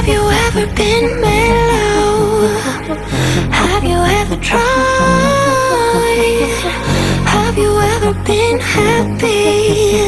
Have you ever been mellow? Have you ever tried? Have you ever been happy?